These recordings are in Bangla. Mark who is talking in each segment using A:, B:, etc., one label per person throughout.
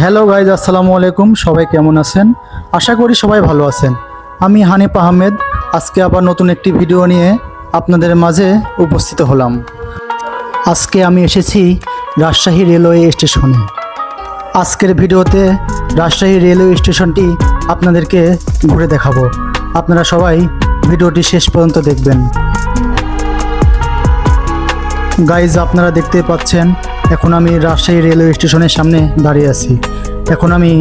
A: হ্যালো গাইজ, আসসালামু আলাইকুম। সবাই কেমন আছেন? আশা করি সবাই ভালো আছেন। আমি হানিফ আহমেদ। আজকে আবার নতুন একটি ভিডিও নিয়ে আপনাদের মাঝে উপস্থিত হলাম। আজকে আমি এসেছি রাজশাহী রেলওয়ে স্টেশনে। আজকের ভিডিওতে রাজশাহী রেলওয়ে স্টেশনটি আপনাদেরকে ঘুরে দেখাবো। আপনারা সবাই ভিডিওটি শেষ পর্যন্ত দেখবেন। গাইজ, আপনারা দেখতে পাচ্ছেন এখন আমি রাজশাহী রেলওয়ে স্টেশনের সামনে দাঁড়িয়ে আছি। এখন আমি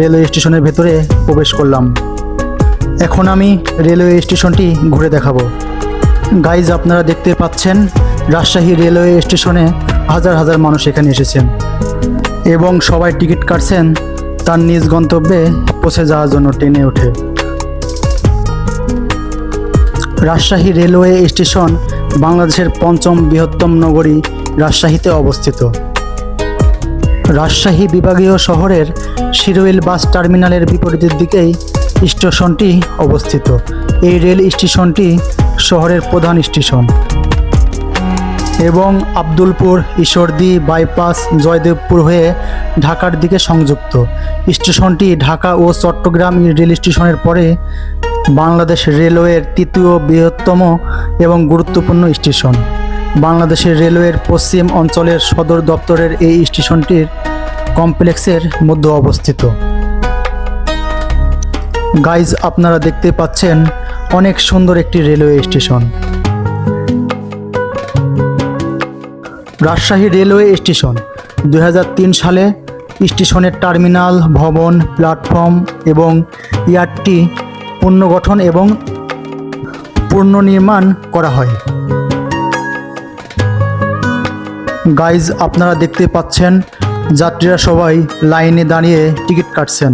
A: রেলওয়ে স্টেশনের ভেতরে প্রবেশ করলাম। এখন আমি রেলওয়ে স্টেশনটি ঘুরে দেখাবো। গাইজ আপনারা দেখতে পাচ্ছেন, রাজশাহী রেলওয়ে স্টেশনে হাজার হাজার মানুষ এখানে এসেছেন। এবং সবাই টিকিট কাটছেন, তার নিজ গন্তব্যে পৌঁছে যাওয়ার জন্য ট্রেনে ওঠে রাজশাহী রেলওয়ে স্টেশন বাংলাদেশের পঞ্চম বৃহত্তম নগরী রাজশাহীতে অবস্থিত। রাজশাহী বিভাগীয় শহরের শিরোইল বাস টার্মিনালের বিপরীতের দিকেই স্টেশনটি অবস্থিত। এই রেল স্টেশনটি শহরের প্রধান স্টেশন। এবং আব্দুলপুর, ঈশ্বরদী, বাইপাস, জয়দেবপুর হয়ে ঢাকার দিকে সংযুক্ত। স্টেশনটি ঢাকা ও চট্টগ্রাম রেল স্টেশনের পরে বাংলাদেশ রেলওয়ের তৃতীয় বৃহত্তম এবং গুরুত্বপূর্ণ স্টেশন। বাংলাদেশের রেলওয়ের পশ্চিম অঞ্চলের সদর দপ্তরের এই স্টেশনটির কমপ্লেক্সের মধ্যে অবস্থিত। গাইজ, আপনারা দেখতে পাচ্ছেন অনেক সুন্দর একটি railway station. Rajshahi railway station দু হাজার তিন সালে স্টেশনের টার্মিনাল, ভবন, প্ল্যাটফর্ম এবং ইয়ারটি পুনর্গঠন এবং পুনর্নির্মাণ করা হয়। গাইজ আপনারা দেখতে পাচ্ছেন, যাত্রীরা সবাই লাইনে দাঁড়িয়ে টিকিট কাটছেন।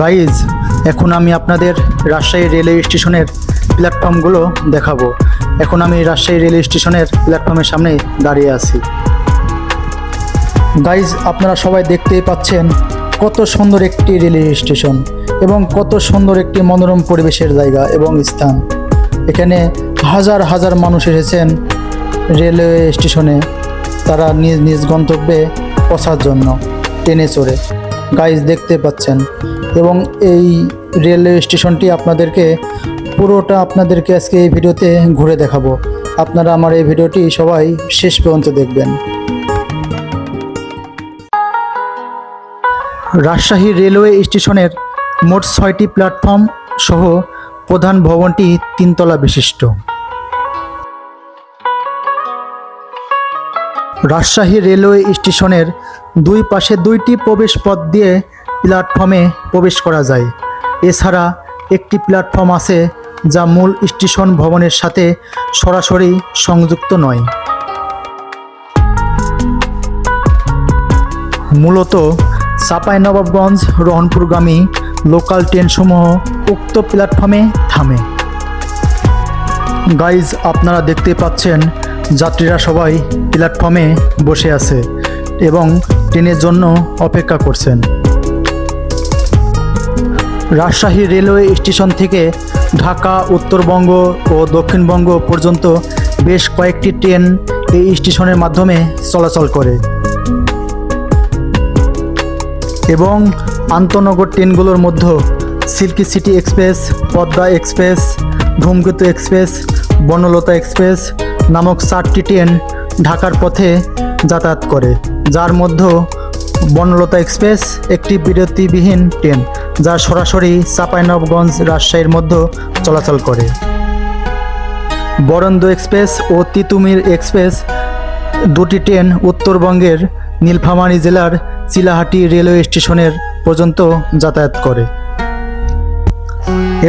A: গাইজ এখন আমি আপনাদের রাজশাহী রেলওয়ে স্টেশনের প্ল্যাটফর্মগুলো দেখাবো। এখন আমি রাজশাহী রেলওয়ে স্টেশনের প্ল্যাটফর্মের সামনে দাঁড়িয়ে আছি। গাইজ আপনারা সবাই দেখতেই পাচ্ছেন কত সুন্দর একটি রেলওয়ে স্টেশন এবং কত সুন্দর একটি মনোরম পরিবেশের জায়গা এবং স্থান। এখানে হাজার হাজার মানুষ এসেছেন রেলওয়ে স্টেশনে। তারা নিজ নিজ গন্তব্যে পৌঁছার জন্য ট্রেনে চড়ে। গাইজ দেখতে পাচ্ছেন। এবং এই রেলওয়ে স্টেশনটি আপনাদেরকে পুরোটা আপনাদেরকে আজকে এই ভিডিওতে ঘুরে দেখাবো। আপনারা আমার এই ভিডিওটি সবাই শেষ পর্যন্ত দেখবেন। রাজশাহী রেলওয়ে স্টেশনের মোট ছয়টি প্ল্যাটফর্ম সহ প্রধান ভবনটি তিনতলা বিশিষ্ট। রাজশাহী রেলওয়ে স্টেশনের দুই পাশে দুইটি প্রবেশ পথ দিয়ে প্ল্যাটফর্মে প্রবেশ করা যায়। এছাড়া একটি প্ল্যাটফর্ম আছে যা মূল স্টেশন ভবনের সাথে সরাসরি সংযুক্ত নয়। মূলত চাঁপাইনবাবগঞ্জ রহনপুরগামী লোকাল ট্রেনসমূহ উক্ত প্ল্যাটফর্মে থামে। গাইজ, আপনারা দেখতে পাচ্ছেন যাত্রীরা সবাই প্ল্যাটফর্মে বসে আছে এবং ট্রেনের জন্য অপেক্ষা করছেন। রাজশাহী রেলওয়ে স্টেশন থেকে ঢাকা, উত্তরবঙ্গ ও দক্ষিণবঙ্গ পর্যন্ত বেশ কয়েকটি ট্রেন এই স্টেশনের মাধ্যমে চলাচল করে এবং আন্তনগর ট্রেনগুলোর মধ্যে silky city express, Padma express, Dhumketu express, Banalata express নামক চারটি ট্রেন ঢাকার পথে যাতায়াত করে, যার মধ্যে বনলতা এক্সপ্রেস, একটি বিরতিবিহীন ট্রেন, যা সরাসরি চাঁপাইনবগঞ্জ রাজশাহীর মধ্যে চলাচল করে। বরন্দ এক্সপ্রেস ও তিতুমির এক্সপ্রেস দুটি ট্রেন উত্তরবঙ্গের নীলফামারী জেলার চিলাহাটি রেলওয়ে স্টেশনের পর্যন্ত যাতায়াত করে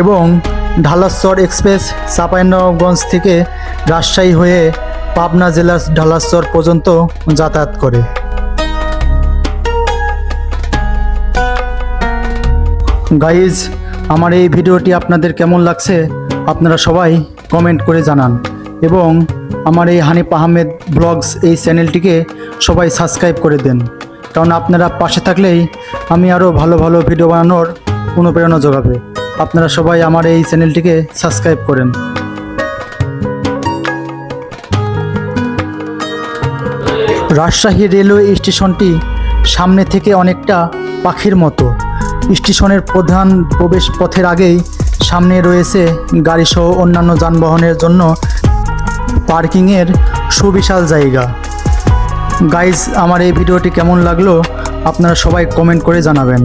A: এবং ঢালাসর এক্সপ্রেস চাঁপাইনবগঞ্জ থেকে রাজশাহী হয়ে পাবনা জেলার ঢালাসর পর্যন্ত যাতায়াত করে। গাইজ আমার এই ভিডিওটি আপনাদের কেমন লাগছে আপনারা সবাই কমেন্ট করে জানান এবং আমার এই হানিফ আহমেদ ব্লগস এই চ্যানেলটিকে সবাই সাবস্ক্রাইব করে দেন। কারণ আপনারা পাশে থাকলেই আমি আরও ভালো ভালো ভিডিও বানানোর অনুপ্রেরণা যোগাবে। আপনারা সবাই আমার এই চ্যানেলটিকে সাবস্ক্রাইব করেন। রাজশাহী রেলওয়ে স্টেশনটি সামনে থেকে অনেকটা পাখির মতো। স্টেশনের প্রধান প্রবেশ পথের আগেই সামনে রয়েছে গাড়িসহ অন্যান্য যানবাহনের জন্য পার্কিংয়ের সুবিশাল জায়গা। গাইজ, আমার এই ভিডিওটি কেমন লাগল আপনারা সবাই কমেন্ট করে জানাবেন।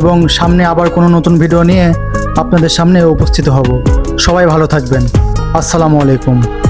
A: এবং সামনে আবার কোনো নতুন ভিডিও নিয়ে আপনাদের সামনে উপস্থিত হব। সবাই ভালো থাকবেন। আসসালামু আলাইকুম।